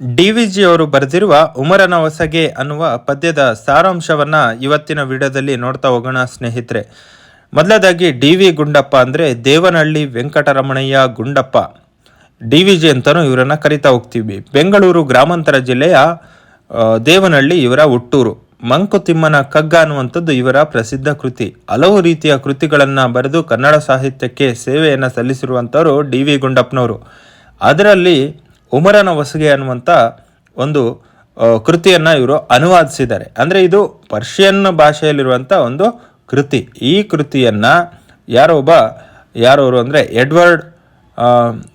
D V G ಅವರು ಬರೆದಿರುವ ಉಮರನ ಹೊಸಗೆ ಅನ್ನುವ ಪದ್ಯದ ಸಾರಾಂಶವನ್ನ ಇವತ್ತಿನ ವಿಡಿಯೋದಲ್ಲಿ ನೋಡ್ತಾ ಹೋಗೋಣ, ಸ್ನೇಹಿತರೆ. ಮೊದಲದಾಗಿ ಡಿ ವಿ ಗುಂಡಪ್ಪ ಅಂದರೆ Devanahalli Venkataramanaiah Gundappa. D V G ಅಂತಲೂ ಇವರನ್ನು ಕರಿತಾ ಹೋಗ್ತೀವಿ. ಬೆಂಗಳೂರು ಗ್ರಾಮಾಂತರ ಜಿಲ್ಲೆಯ ದೇವನಹಳ್ಳಿ ಇವರ ಹುಟ್ಟೂರು. ಮಂಕುತಿಮ್ಮನ ಕಗ್ಗ ಅನ್ನುವಂಥದ್ದು ಇವರ ಪ್ರಸಿದ್ಧ ಕೃತಿ. ಹಲವು ರೀತಿಯ ಕೃತಿಗಳನ್ನು ಬರೆದು ಕನ್ನಡ ಸಾಹಿತ್ಯಕ್ಕೆ ಸೇವೆಯನ್ನು ಸಲ್ಲಿಸಿರುವಂಥವರು ಡಿ ವಿ ಗುಂಡಪ್ಪನವರು. ಅದರಲ್ಲಿ ಉಮರನ ಹೊಸಗೆ ಅನ್ನುವಂಥ ಒಂದು ಕೃತಿಯನ್ನು ಇವರು ಅನುವಾದಿಸಿದ್ದಾರೆ. ಅಂದರೆ ಇದು ಪರ್ಷಿಯನ್ ಭಾಷೆಯಲ್ಲಿರುವಂಥ ಒಂದು ಕೃತಿ. ಈ ಕೃತಿಯನ್ನು ಯಾರೋ ಒಬ್ಬ ಯಾರವರು ಅಂದರೆ ಎಡ್ವರ್ಡ್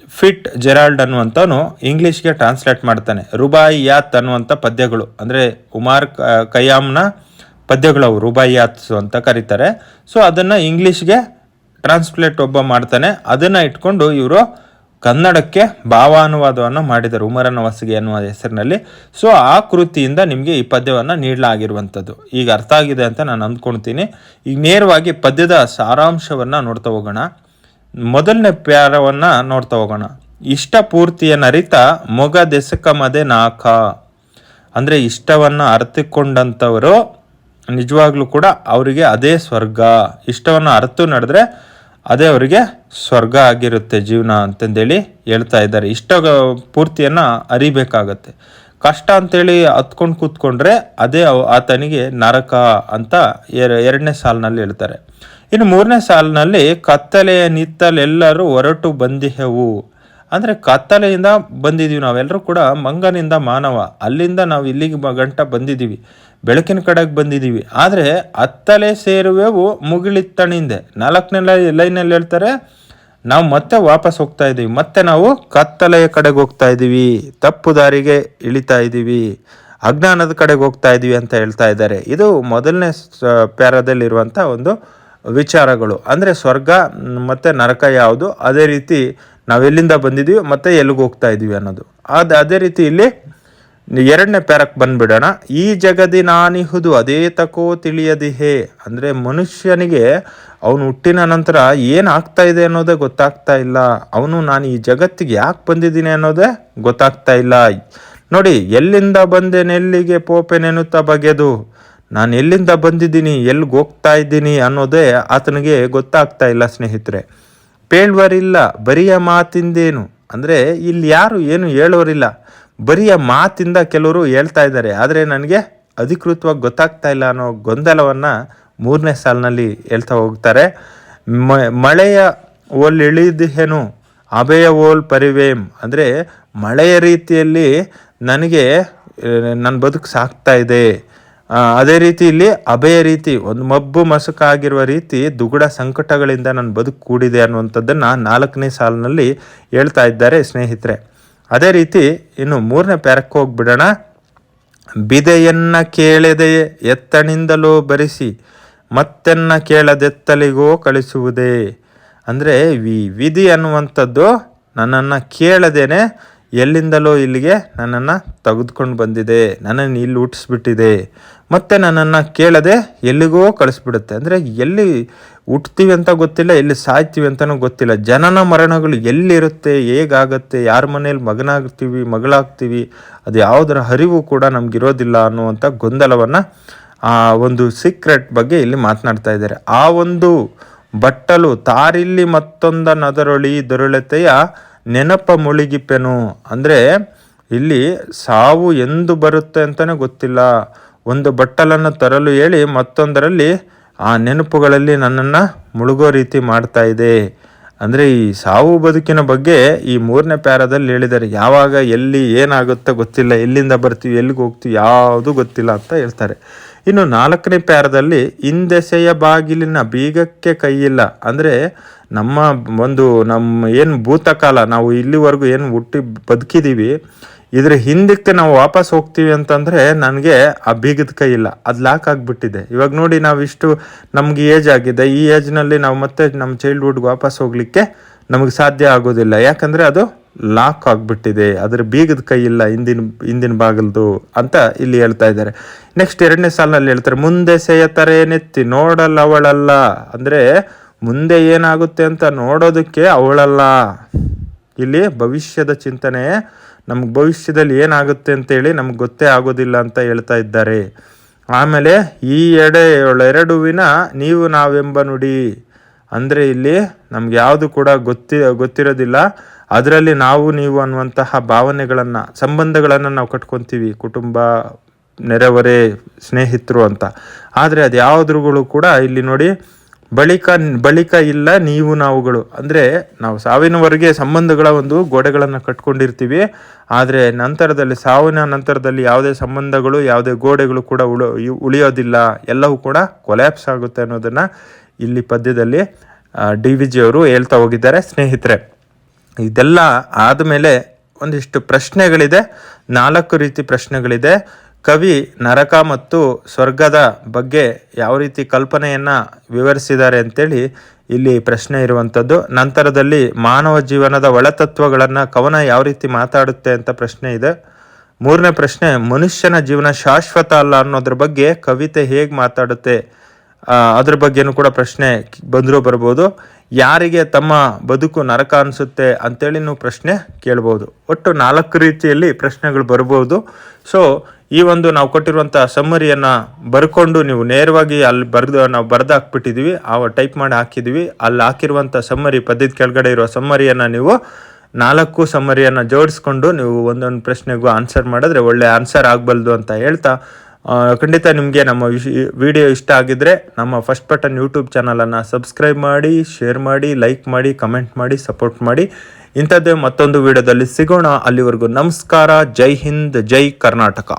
ಫಿಟ್ ಜೆರಾಲ್ಡ್ ಅನ್ನುವಂಥವನು ಇಂಗ್ಲೀಷ್ಗೆ ಟ್ರಾನ್ಸ್ಲೇಟ್ ಮಾಡ್ತಾನೆ. ರುಬಾಯಿಯಾತ್ ಅನ್ನುವಂಥ ಪದ್ಯಗಳು. ಅಂದರೆ ಉಮಾರ್ ಕ- ಖಯ್ಯಾಮ್ನ ಪದ್ಯಗಳು ಅವು ರುಬಾಯಿಯಾತ್ಸ್ ಅಂತ ಕರೀತಾರೆ. ಸೊ ಅದನ್ನು ಇಂಗ್ಲೀಷ್ಗೆ ಟ್ರಾನ್ಸ್ಲೇಟ್ ಒಬ್ಬ ಮಾಡ್ತಾನೆ. ಅದನ್ನು ಇಟ್ಕೊಂಡು ಇವರು ಕನ್ನಡಕ್ಕೆ ಭಾವಾನುವಾದವನ್ನು ಮಾಡಿದರು ಉಮರನ ವಸಗಿ ಅನ್ನುವ ಹೆಸರಿನಲ್ಲಿ, ಸೊ ಆ ಕೃತಿಯಿಂದ ನಿಮಗೆ ಈ ಪದ್ಯವನ್ನು ನೀಡಲಾಗಿರುವಂಥದ್ದು. ಈಗ ಅರ್ಥ ಆಗಿದೆ ಅಂತ ನಾನು ಅಂದ್ಕೊಳ್ತೀನಿ. ಈಗ ನೇರವಾಗಿ ಪದ್ಯದ ಸಾರಾಂಶವನ್ನು ನೋಡ್ತಾ ಹೋಗೋಣ. ಮೊದಲನೇ ಪ್ಯಾರವನ್ನು ನೋಡ್ತಾ ಹೋಗೋಣ. ಇಷ್ಟ ಪೂರ್ತಿಯ ನರಿತ ಮೊಗ ದೆಸಕ ಮದೆ ನಾಕ ಅಂದರೆ ಇಷ್ಟವನ್ನು ಅರ್ಥಕೊಂಡಂಥವರು ನಿಜವಾಗ್ಲೂ ಕೂಡ ಅವರಿಗೆ ಅದೇ ಸ್ವರ್ಗ. ಇಷ್ಟವನ್ನು ಅರ್ತು ನಡೆದ್ರೆ ಅದೇ ಅವರಿಗೆ ಸ್ವರ್ಗ ಆಗಿರುತ್ತೆ ಜೀವನ ಅಂತಂದೇಳಿ ಹೇಳ್ತಾ ಇದ್ದಾರೆ. ಇಷ್ಟ ಪೂರ್ತಿಯನ್ನು ಅರಿಬೇಕಾಗತ್ತೆ. ಕಷ್ಟ ಅಂತೇಳಿ ಹತ್ಕೊಂಡು ಕೂತ್ಕೊಂಡ್ರೆ ಅದೇ ಆತನಿಗೆ ನರಕ ಅಂತ ಎರ- ಎರಡನೇ ಸಾಲಿನಲ್ಲಿ ಹೇಳ್ತಾರೆ. ಇನ್ನು ಮೂರನೇ ಸಾಲಿನಲ್ಲಿ ಕತ್ತಲೆಯ ನಿತ್ತಲೆಲ್ಲರೂ ಹೊರಟು ಬಂದಿಹೆವು. ಅಂದರೆ ಕತ್ತಲೆಯಿಂದ ಬಂದಿದ್ದೀವಿ ನಾವೆಲ್ಲರೂ ಕೂಡ ಮಂಗನಿಂದ ಮಾನವ. ಅಲ್ಲಿಂದ ನಾವು ಇಲ್ಲಿಗೆ ಗಂಟ ಬಂದಿದ್ದೀವಿ ಬೆಳಕಿನ ಕಡೆಗೆ ಬಂದಿದ್ದೀವಿ ಆದರೆ ಅತ್ತಲೆ ಸೇರುವೆವು ಮುಗಿಳಿತ್ತಣಿಂದೆ ನಾಲ್ಕನೇ ಲೈನಲ್ಲಿ ಹೇಳ್ತಾರೆ, ನಾವು ಮತ್ತೆ ವಾಪಸ್ ಹೋಗ್ತಾ ಇದ್ದೀವಿ. ಮತ್ತೆ ನಾವು ಕತ್ತಲೆಯ ಕಡೆಗೆ ಹೋಗ್ತಾ ಇದ್ದೀವಿ. ತಪ್ಪು ದಾರಿಗೆ ಇಳಿತಾ ಇದ್ದೀವಿ. ಅಜ್ಞಾನದ ಕಡೆಗೆ ಹೋಗ್ತಾ ಇದ್ದೀವಿ ಅಂತ ಹೇಳ್ತಾ ಇದ್ದಾರೆ. ಇದು ಮೊದಲನೇ ಪ್ಯಾರದಲ್ಲಿರುವಂಥ ಒಂದು ವಿಚಾರಗಳು. ಅಂದರೆ ಸ್ವರ್ಗ ಮತ್ತೆ ನರಕ ಯಾವುದು? ಅದೇ ರೀತಿ ನಾವೆಲ್ಲಿಂದ ಬಂದಿದ್ದೀವಿ ಮತ್ತೆ ಎಲ್ಲಿಗೆ ಹೋಗ್ತಾ ಇದ್ದೀವಿ ಅನ್ನೋದು. ಅದು ಅದೇ ರೀತಿ ಇಲ್ಲಿ ಎರಡನೇ ಪ್ಯಾರಕ್ಕೆ ಬಂದ್ಬಿಡೋಣ. ಈ ಜಗದಿ ನಾನಿಹುದು, ಅದೇ ತಕೋ ತಿಳಿಯದಿಹೇ ಅಂದರೆ ಮನುಷ್ಯನಿಗೆ ಅವನು ಹುಟ್ಟಿನ ನಂತರ ಏನು ಆಗ್ತಾ ಇದೆ ಅನ್ನೋದೇ ಗೊತ್ತಾಗ್ತಾ ಇಲ್ಲ. ಅವನು ನಾನು ಈ ಜಗತ್ತಿಗೆ ಯಾಕೆ ಬಂದಿದ್ದೀನಿ ಅನ್ನೋದೇ ಗೊತ್ತಾಗ್ತಾ ಇಲ್ಲ. ನೋಡಿ, ಎಲ್ಲಿಂದ ಬಂದೆ ನೆಲ್ಲಿಗೆ ಪೋಪೆನೆನ್ನುತ್ತಾ ಬಗೆದು. ನಾನು ಎಲ್ಲಿಂದ ಬಂದಿದ್ದೀನಿ, ಎಲ್ಲಿಗೆ ಹೋಗ್ತಾ ಇದ್ದೀನಿ ಅನ್ನೋದೇ ಆತನಿಗೆ ಗೊತ್ತಾಗ್ತಾ ಇಲ್ಲ ಸ್ನೇಹಿತರೆ. ಪೇಳ್ವರಿಲ್ಲ ಬರಿಯ ಮಾತಿಂದೇನು? ಅಂದರೆ ಇಲ್ಲಿ ಯಾರು ಏನು ಹೇಳೋರಿಲ್ಲ. ಬರಿಯ ಮಾತಿಂದ ಕೆಲವರು ಹೇಳ್ತಾ ಇದ್ದಾರೆ. ಆದರೆ ನನಗೆ ಅಧಿಕೃತವಾಗಿ ಗೊತ್ತಾಗ್ತಾ ಇಲ್ಲ ಅನ್ನೋ ಗೊಂದಲವನ್ನು ಮೂರನೇ ಸಾಲಿನಲ್ಲಿ ಹೇಳ್ತಾ ಹೋಗ್ತಾರೆ. ಮಳೆಯ ಓಲ್ ಇಳಿದೇನು ಅಭಯ ಓಲ್ ಪರಿವೇಮ್. ಅಂದರೆ ಮಳೆಯ ರೀತಿಯಲ್ಲಿ ನನಗೆ ನನ್ನ ಬದುಕು ಸಾಕ್ತಾ ಅದೇ ರೀತಿ ಇಲ್ಲಿ ಅಭಯ ರೀತಿ, ಒಂದು ಮಬ್ಬು ಮಸುಕಾಗಿರುವ ರೀತಿ ದುಗುಡ ಸಂಕಟಗಳಿಂದ ನನ್ನ ಬದುಕು ಕೂಡಿದೆ ಅನ್ನುವಂಥದ್ದನ್ನು ನಾಲ್ಕನೇ ಸಾಲಿನಲ್ಲಿ ಹೇಳ್ತಾ ಇದ್ದಾರೆ ಸ್ನೇಹಿತರೆ. ಅದೇ ರೀತಿ ಇನ್ನು ಮೂರನೇ ಪ್ಯಾರಕ್ಕೆ ಹೋಗ್ಬಿಡೋಣ. ಬಿದೆಯನ್ನ ಕೇಳದೆ ಎತ್ತನಿಂದಲೋ ಬರಿಸಿ, ಮತ್ತೆನ್ನ ಕೇಳದೆತ್ತಲಿಗೋ ಕಳಿಸುವುದೇ. ಅಂದರೆ ವಿ ವಿಧಿ ಅನ್ನುವಂಥದ್ದು ನನ್ನನ್ನು ಕೇಳದೇನೆ ಎಲ್ಲಿಂದಲೋ ಇಲ್ಲಿಗೆ ನನ್ನನ್ನು ತೆಗೆದುಕೊಂಡು ಬಂದಿದೆ. ನನ್ನನ್ನು ಇಲ್ಲಿ ಹುಟ್ಟಿಸ್ಬಿಟ್ಟಿದೆ. ಮತ್ತು ನನ್ನನ್ನು ಕೇಳದೆ ಎಲ್ಲಿಗೋ ಕಳಿಸ್ಬಿಡುತ್ತೆ. ಅಂದರೆ ಎಲ್ಲಿ ಹುಟ್ತೀವಿ ಅಂತ ಗೊತ್ತಿಲ್ಲ, ಎಲ್ಲಿ ಸಾಯ್ತೀವಿ ಅಂತಲೂ ಗೊತ್ತಿಲ್ಲ. ಜನನ ಮರಣಗಳು ಎಲ್ಲಿರುತ್ತೆ, ಹೇಗಾಗತ್ತೆ, ಯಾರ ಮನೇಲಿ ಮಗನಾಗ್ತೀವಿ, ಮಗಳಾಗ್ತೀವಿ, ಅದು ಯಾವುದರ ಹರಿವು ಕೂಡ ನಮಗಿರೋದಿಲ್ಲ ಅನ್ನುವಂಥ ಗೊಂದಲವನ್ನು ಆ ಒಂದು ಸೀಕ್ರೆಟ್ ಬಗ್ಗೆ ಇಲ್ಲಿ ಮಾತನಾಡ್ತಾ ಇದ್ದಾರೆ. ಆ ಒಂದು ಬಟ್ಟಲು ತಾರಿಲ್ಲಿ ಮತ್ತೊಂದ ನದರೊಳಿ ದೊರಳತೆಯ ನೆನಪ ಮುಳುಗಿಪೆನು ಅಂದರೆ ಇಲ್ಲಿ ಸಾವು ಎಂದು ಬರುತ್ತೆ ಅಂತಲೇ ಗೊತ್ತಿಲ್ಲ. ಒಂದು ಬಟ್ಟಲನ್ನು ತರಲು ಹೇಳಿ ಮತ್ತೊಂದರಲ್ಲಿ ಆ ನೆನಪುಗಳಲ್ಲಿ ನನ್ನನ್ನು ಮುಳುಗೋ ರೀತಿ ಮಾಡ್ತಾ ಇದೆ. ಅಂದರೆ ಈ ಸಾವು ಬದುಕಿನ ಬಗ್ಗೆ ಈ ಮೂರನೇ ಪ್ಯಾರದಲ್ಲಿ ಹೇಳಿದ್ದಾರೆ. ಯಾವಾಗ, ಎಲ್ಲಿ ಏನಾಗುತ್ತೋ ಗೊತ್ತಿಲ್ಲ. ಎಲ್ಲಿಂದ ಬರ್ತೀವಿ ಎಲ್ಲಿಗೆ ಹೋಗ್ತೀವಿ ಯಾವುದು ಗೊತ್ತಿಲ್ಲ ಅಂತ ಹೇಳ್ತಾರೆ. ಇನ್ನು ನಾಲ್ಕನೇ ಪ್ಯಾರದಲ್ಲಿ ಹಿಂದೆಸೆಯ ಬಾಗಿಲಿನ ಬೀಗಕ್ಕೆ ಕೈಯಿಲ್ಲ. ಅಂದರೆ ನಮ್ಮ ಒಂದು ನಮ್ಮ ಏನು ಭೂತಕಾಲ, ನಾವು ಇಲ್ಲಿವರೆಗೂ ಏನು ಹುಟ್ಟಿ ಬದುಕಿದ್ದೀವಿ ಇದ್ರ ಹಿಂದಕ್ಕೆ ನಾವು ವಾಪಸ್ ಹೋಗ್ತೀವಿ ಅಂತಂದರೆ ನನಗೆ ಆ ಬೀಗದ ಕೈ ಇಲ್ಲ. ಅದು ಲಾಕ್ ಆಗಿಬಿಟ್ಟಿದೆ. ಇವಾಗ ನೋಡಿ ನಾವು ಇಷ್ಟು ನಮ್ಗೆ ಏಜ್ ಆಗಿದೆ. ಈ ಏಜ್ನಲ್ಲಿ ನಾವು ಮತ್ತೆ ನಮ್ಮ ಚೈಲ್ಡ್ಹುಡ್ಗೆ ವಾಪಸ್ ಹೋಗಲಿಕ್ಕೆ ನಮಗೆ ಸಾಧ್ಯ ಆಗೋದಿಲ್ಲ. ಯಾಕಂದರೆ ಅದು ಲಾಕ್ ಆಗಿಬಿಟ್ಟಿದೆ ಅದರ ಬೀಗದ ಕೈ ಇಲ್ಲ, ಹಿಂದಿನ ಹಿಂದಿನ ಬಾಗಿಲ್ದು ಅಂತ ಇಲ್ಲಿ ಹೇಳ್ತಾ ಇದ್ದಾರೆ. ನೆಕ್ಸ್ಟ್ ಎರಡನೇ ಸಾಲಿನಲ್ಲಿ ಹೇಳ್ತಾರೆ, ಮುಂದೆ ಸೆಯತರೆ ನೆತ್ತಿ, ನೋಡಲ್ಲ ಅವಳಲ್ಲ. ಅಂದರೆ ಮುಂದೆ ಏನಾಗುತ್ತೆ ಅಂತ ನೋಡೋದಕ್ಕೆ ಅವಳಲ್ಲ. ಇಲ್ಲಿ ಭವಿಷ್ಯದ ಚಿಂತನೆ, ನಮ್ಗೆ ಭವಿಷ್ಯದಲ್ಲಿ ಏನಾಗುತ್ತೆ ಅಂತೇಳಿ ನಮ್ಗೆ ಗೊತ್ತೇ ಆಗೋದಿಲ್ಲ ಅಂತ ಹೇಳ್ತಾ ಇದ್ದಾರೆ. ಆಮೇಲೆ, ಈ ಎಡೆ, ಎರಡುವಿನ ನೀವು ನಾವೆಂಬ ನುಡಿ. ಅಂದರೆ ಇಲ್ಲಿ ನಮ್ಗೆ ಯಾವುದು ಕೂಡ ಗೊತ್ತಿ, ಗೊತ್ತಿರೋದಿಲ್ಲ. ಅದರಲ್ಲಿ ನಾವು, ನೀವು ಅನ್ನುವಂತಹ ಭಾವನೆಗಳನ್ನು, ಸಂಬಂಧಗಳನ್ನು ನಾವು ಕಟ್ಕೊತೀವಿ, ಕುಟುಂಬ ನೆರೆಹೊರೆ ಸ್ನೇಹಿತರು ಅಂತ. ಆದರೆ ಅದು ಯಾವುದ್ರುಗಳು ಕೂಡ ಇಲ್ಲಿ ನೋಡಿ, ಬಳಿಕ ಬಳಿಕ ಇಲ್ಲ, ನೀವು ನಾವುಗಳು. ಅಂದರೆ ನಾವು ಸಾವಿನವರೆಗೆ ಸಂಬಂಧಗಳ ಒಂದು ಗೋಡೆಗಳನ್ನು ಕಟ್ಕೊಂಡಿರ್ತೀವಿ. ಆದರೆ ನಂತರದಲ್ಲಿ, ಸಾವಿನ ನಂತರದಲ್ಲಿ ಯಾವುದೇ ಸಂಬಂಧಗಳು, ಯಾವುದೇ ಗೋಡೆಗಳು ಕೂಡ ಉಳು ಉಳಿಯೋದಿಲ್ಲ. ಎಲ್ಲವೂ ಕೂಡ ಕೊಲ್ಯಾಪ್ಸ್ ಆಗುತ್ತೆ ಅನ್ನೋದನ್ನು ಇಲ್ಲಿ ಪದ್ಯದಲ್ಲಿ ಡಿ ವಿ ಜಿಯವರು ಹೇಳ್ತಾ ಹೋಗಿದ್ದಾರೆ. ಸ್ನೇಹಿತರೆ ಇದೆಲ್ಲ ಆದಮೇಲೆ ಒಂದಿಷ್ಟು ಪ್ರಶ್ನೆಗಳಿದೆ. ನಾಲ್ಕು ರೀತಿ ಪ್ರಶ್ನೆಗಳಿದೆ. ಕವಿ ನರಕ ಮತ್ತು ಸ್ವರ್ಗದ ಬಗ್ಗೆ ಯಾವ ರೀತಿ ಕಲ್ಪನೆಯನ್ನು ವಿವರಿಸಿದ್ದಾರೆ ಅಂತೇಳಿ ಇಲ್ಲಿ ಪ್ರಶ್ನೆ ಇರುವಂಥದ್ದು ನಂತರದಲ್ಲಿ ಮಾನವ ಜೀವನದ ಒಳತತ್ವಗಳನ್ನು ಕವನ ಯಾವ ರೀತಿ ಮಾತಾಡುತ್ತೆ ಅಂತ ಪ್ರಶ್ನೆ ಇದೆ. ಮೂರನೇ ಪ್ರಶ್ನೆ, ಮನುಷ್ಯನ ಜೀವನ ಶಾಶ್ವತ ಅಲ್ಲ ಅನ್ನೋದ್ರ ಬಗ್ಗೆ ಕವಿತೆ ಹೇಗೆ ಮಾತಾಡುತ್ತೆ? ಅದ್ರ ಬಗ್ಗೆನೂ ಕೂಡ ಪ್ರಶ್ನೆ ಬಂದರೂ ಬರ್ಬೋದು. ಯಾರಿಗೆ ತಮ್ಮ ಬದುಕು ನರಕ ಅನಿಸುತ್ತೆ ಅಂತೇಳಿನೂ ಪ್ರಶ್ನೆ ಕೇಳ್ಬೋದು. ಒಟ್ಟು ನಾಲ್ಕು ರೀತಿಯಲ್ಲಿ ಪ್ರಶ್ನೆಗಳು ಬರ್ಬೋದು. ಸೊ ಈ ಒಂದು ನಾವು ಕೊಟ್ಟಿರುವಂಥ ಸಮ್ಮರಿಯನ್ನು ಬರ್ಕೊಂಡು ನೀವು ನೇರವಾಗಿ ಅಲ್ಲಿ ಬರೆದು, ನಾವು ಬರೆದು ಹಾಕ್ಬಿಟ್ಟಿದ್ದೀವಿ ಆ ಟೈಪ್ ಮಾಡಿ ಹಾಕಿದ್ದೀವಿ ಅಲ್ಲಿ ಹಾಕಿರುವಂಥ ಸಮ್ಮರಿ ಪದ್ಧತಿ ಕೆಳಗಡೆ ಇರುವ ಸಮ್ಮರಿಯನ್ನು ನೀವು ನಾಲ್ಕು ಸಮ್ಮರಿಯನ್ನು ಜೋಡಿಸ್ಕೊಂಡು ನೀವು ಒಂದೊಂದು ಪ್ರಶ್ನೆಗೂ ಆನ್ಸರ್ ಮಾಡಿದ್ರೆ ಒಳ್ಳೆ ಆನ್ಸರ್ ಆಗಬಲ್ದು ಅಂತ ಹೇಳ್ತಾ ಖಂಡಿತ ನಿಮಗೆ ನಮ್ಮ ವಿಡಿಯೋ ಇಷ್ಟ ಆಗಿದ್ದರೆ ನಮ್ಮ ಫಸ್ಟ್ ಬಟನ್ ಯೂಟ್ಯೂಬ್ ಚಾನಲನ್ನು ಸಬ್ಸ್ಕ್ರೈಬ್ ಮಾಡಿ, ಶೇರ್ ಮಾಡಿ, ಲೈಕ್ ಮಾಡಿ, ಕಮೆಂಟ್ ಮಾಡಿ, ಸಪೋರ್ಟ್ ಮಾಡಿ. ಇಂಥದ್ದೇ ಮತ್ತೊಂದು ವಿಡಿಯೋದಲ್ಲಿ ಸಿಗೋಣ. ಅಲ್ಲಿವರೆಗೂ ನಮಸ್ಕಾರ. ಜೈ ಹಿಂದ್, ಜೈ ಕರ್ನಾಟಕ.